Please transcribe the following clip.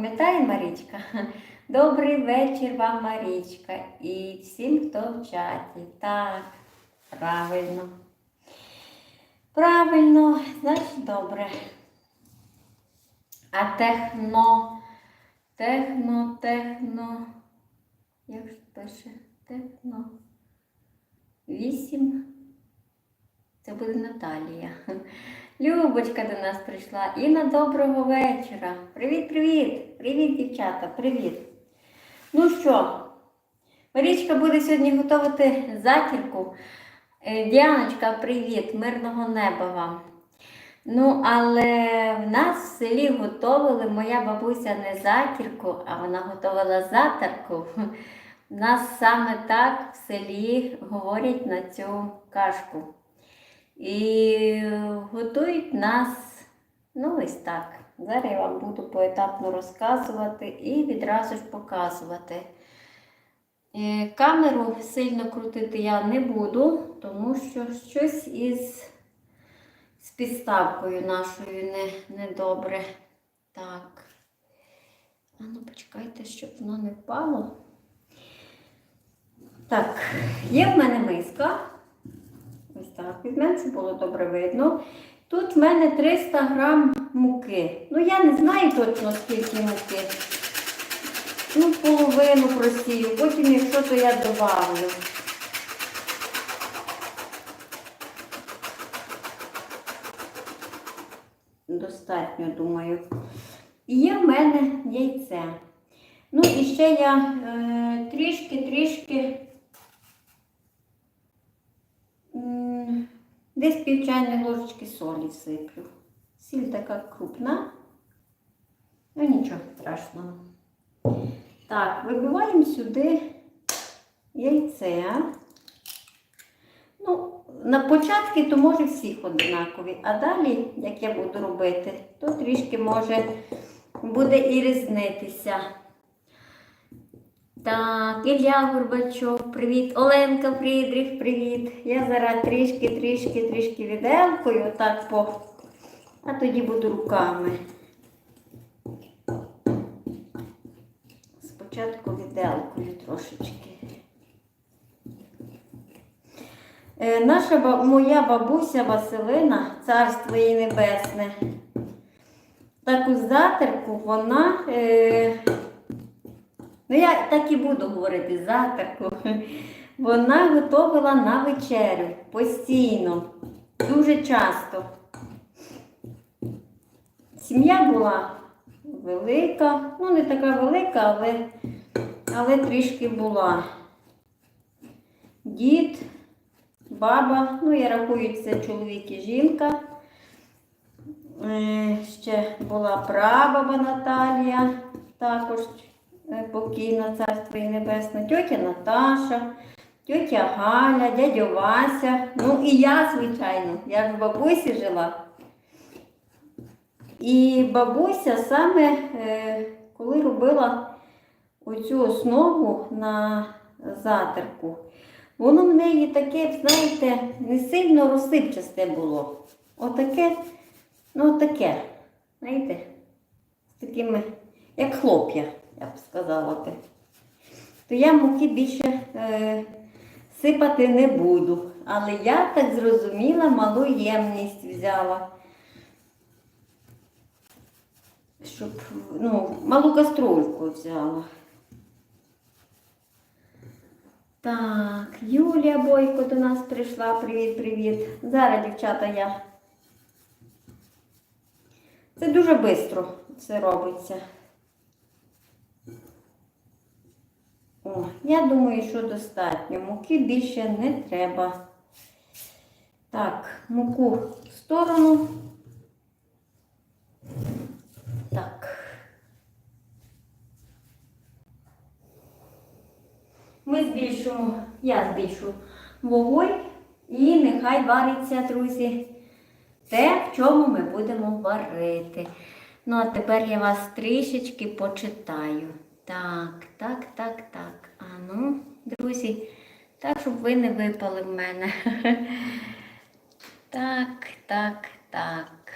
Пам'ятає Марічка? Добрий вечір вам, Марічка, і всім, хто в чаті. Так, правильно. Правильно, значить добре. А техно, техно, техно. Як ж пише? Техно. Вісім. Це буде Наталія. Любочка до нас прийшла. Інна, доброго вечора. Привіт-привіт! Привіт, дівчата, привіт. Ну що, Марічка буде сьогодні готувати затірку. Е, Діаночка, привіт, мирного неба вам. Ну, але в нас в селі готували моя бабуся не затірку, а вона готувала затарку. У нас саме так в селі говорять на цю кашку. І готують нас, ну ось так. Зараз я вам буду поетапно розказувати і відразу ж показувати. Е, Камеру сильно крутити я не буду, тому що щось із з підставкою нашою не, недобре. Так. А ну почекайте, щоб воно не впало. Так, є в мене миска. Візьмемо, щоб було добре видно. Тут в мене 300 грам муки. Ну, я не знаю точно, скільки муки. Ну, половину просію, потім, якщо то я добавлю. Достатньо, думаю. І є в мене яйце. Ну і ще я е, трішки-трішки десь пів чайної ложечки солі сиплю. Сіль така крупна. Ну нічого страшного. Так, вибиваємо сюди яйце. Ну, на початку то може всіх однакові, а далі, як я буду робити, то трішки може буде і різнитися. Так, Ілля Горбачов, привіт. Оленка Фрідріх, привіт. Я зараз трішки, трішки, трішки віделкою, отак по, а тоді буду руками. Спочатку віделкою трошечки. Е, Наша моя бабуся Василина, царство їй небесне, таку затерку вона, е, ну я так і буду говорити затерку, вона готувала на вечерю постійно, дуже часто. Сім'я була велика, ну не така велика, але, але трішки була. Дід, баба, ну я рахую, це чоловік і жінка. Е, Ще була прабаба Наталія, також покійна царство і небесне, тьотя Наташа, тьотя Галя, дядя Вася, ну і я, звичайно, я ж в бабусі жила. І бабуся саме е, коли робила оцю основу на затерку, воно в неї таке, знаєте, не сильно розсипчасте було. Отаке, ну таке, знаєте, з такими, як хлоп'я, я б сказала би. То я муки більше е, сипати не буду. Але я так зрозуміла, малу ємність взяла. Щоб, ну, малу каструльку взяла. Так, Юлія Бойко до нас прийшла. Привіт-привіт. Зараз, дівчата, я. Це дуже швидко це робиться. О, я думаю, що достатньо. Муки більше не треба. Так, муку в сторону. Так. Ми збільшимо, я збільшу вогонь і нехай вариться, друзі, те, в чому ми будемо варити. Ну, а тепер я вас трішечки почитаю. Так, так, так, так. А ну, друзі, так, щоб ви не випали в мене. Так, так, так.